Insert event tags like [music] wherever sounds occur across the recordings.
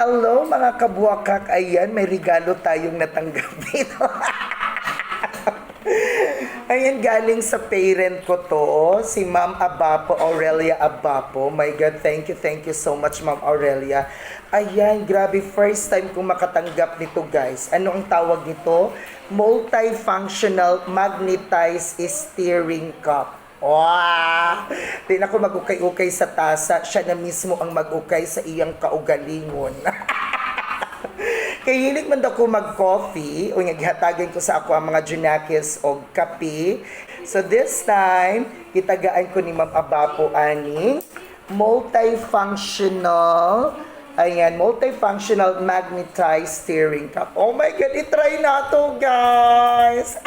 Hello mga kabuakak, ayan, may regalo tayong natanggap dito. [laughs] ayan, galing sa parent ko to, si Ma'am Abapo, Aurelia Abapo. My God, thank you, thank you so much, Ma'am Aurelia. Ayan, grabe, first time kong makatanggap nito, guys. Ano ang tawag nito? Multifunctional Magnetized Steering Cup. Wow! Di na ako mag-ukay-ukay sa tasa. Siya na mismo ang mag-ukay sa iyang kaugalingon. [laughs] Kay hilig man daw ko mag-coffee, o nga gihatagan ko sa ako ang mga junakis o kape. So this time, gitagaan ko ni Ma'am Abapo ani multifunctional Ayan, multifunctional magnetized steering cup. Oh my God, itry na to, guys!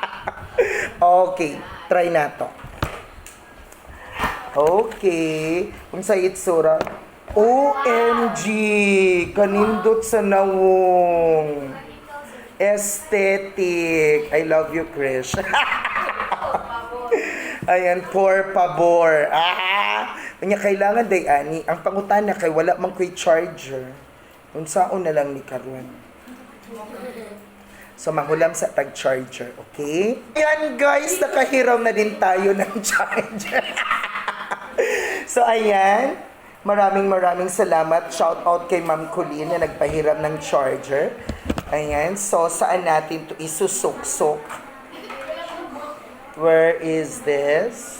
[laughs] okay, try na to. Okay. Kung sa itsura, OMG! Kanindot sa nawong. Aesthetic. I love you, Krish. [laughs] Ayan, por pabor. Ah! Kanya kailangan day ani. Ang pangutan na kay wala mang ko'y charger. Unsaon na lang ni Karon. So, manghulam sa tag-charger, okay? Ayan guys, nakahiram na din tayo ng charger. [laughs] so, ayan. Maraming maraming salamat. Shout out kay Ma'am Colleen na nagpahiram ng charger. Ayan. So, saan natin to isusuk-suk? Where is this?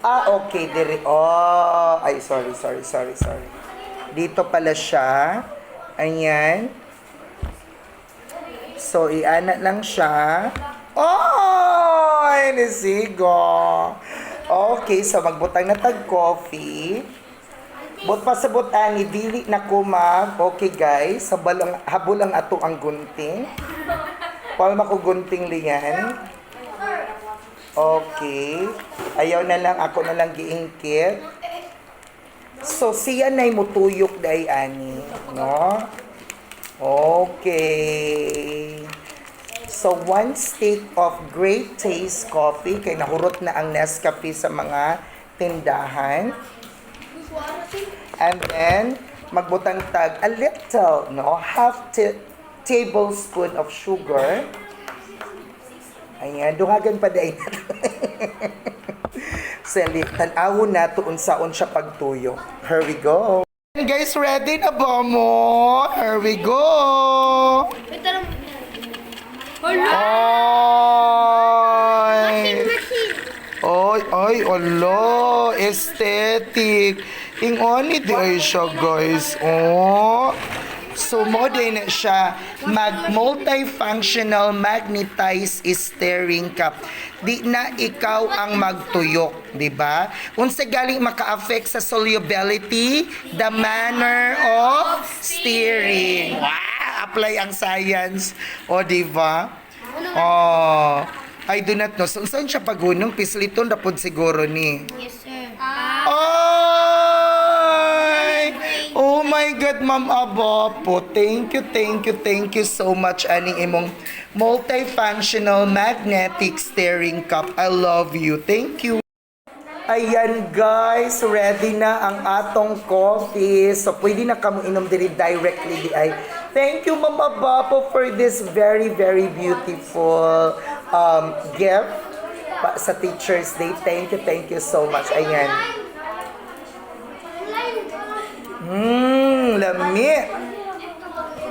Ah, okay. Dire. Oh, ay, sorry, sorry, sorry, sorry. Dito pala siya. Ayan. So, iana lang siya. Oh! Inisigo. Okay, so magbutang na tag coffee. Bot pa sa butani, dili na ko mag. Okay guys, habol ang, habol ang ato ang gunting. Palma ko gunting liyan. Okay. Ayaw na lang, ako na lang giingkit. So, siya na'y mutuyok day ani. No? Okay. So, one stick of great taste coffee. Kay nahurot na ang Nescafe sa mga tindahan. And then, magbutang tag a little, no? Half tablespoon of sugar. Ayan, duhagan pa dahil. [laughs] Sali, tanawon na tuon saon siya pagtuyo. Here we go. Guys, ready na ba mo? Here we go. Ay! Oy, ay, alo, aesthetic. Ing oni di siya, guys. Oh. So, mo din na siya mag multifunctional magnetized steering cup. Di na ikaw ang magtuyok, di ba? Unsa galing maka-affect sa solubility, the manner of steering. Wow! Apply ang science. O, di ba? Oh. I do not know. So, saan siya pagunong? Pisliton na pod siguro ni. Yes, sir. Ay! Oh my God, Ma'am Abapo. Thank you, thank you, thank you so much, aning imong multifunctional magnetic steering cup. I love you. Thank you. Ayan guys, ready na ang atong coffee. So pwede na kamo inom diri directly di ay. Thank you Ma'am Abapo for this very very beautiful um, gift pa, sa Teachers Day. Thank you, thank you so much. Ayan. Mmm, lami.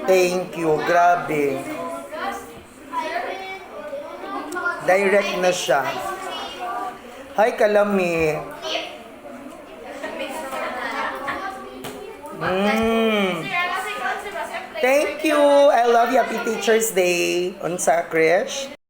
Thank you, grabe. Direct na siya. Hi, kalami. Mm. Thank you. I love you. Happy Teacher's Day. Unsa, Krish?